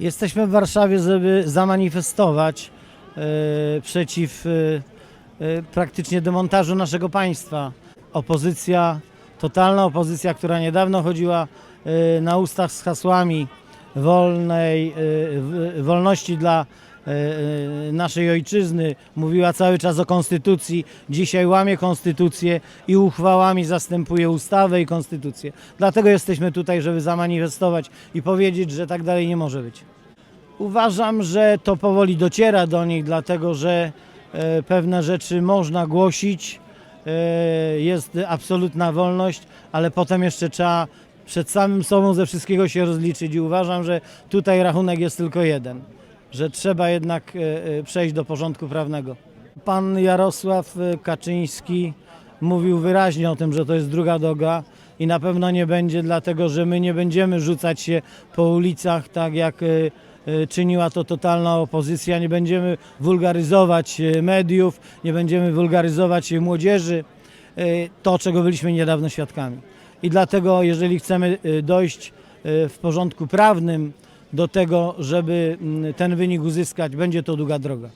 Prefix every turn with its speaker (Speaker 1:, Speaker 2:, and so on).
Speaker 1: Jesteśmy w Warszawie, żeby zamanifestować e, przeciw e, praktycznie demontażu naszego państwa. Opozycja, totalna opozycja, która niedawno chodziła e, na ustach z hasłami wolnej, w- wolności dla naszej ojczyzny, mówiła cały czas o konstytucji, dzisiaj łamie konstytucję i uchwałami zastępuje ustawę i konstytucję. Dlatego jesteśmy tutaj, żeby zamanifestować i powiedzieć, że tak dalej nie może być. Uważam, że to powoli dociera do nich, dlatego że e, pewne rzeczy można głosić, e, jest absolutna wolność, ale potem jeszcze trzeba przed samym sobą ze wszystkiego się rozliczyć i uważam, że tutaj rachunek jest tylko jeden, że trzeba jednak e, e, przejść do porządku prawnego. Pan Jarosław e, Kaczyński mówił wyraźnie o tym, że to jest druga droga i na pewno nie będzie, dlatego że my nie będziemy rzucać się po ulicach tak jak czyniła to totalna opozycja, nie będziemy wulgaryzować mediów, nie będziemy wulgaryzować młodzieży, to czego byliśmy niedawno świadkami. I dlatego jeżeli chcemy dojść w porządku prawnym do tego, żeby mm, ten wynik uzyskać, będzie to długa droga.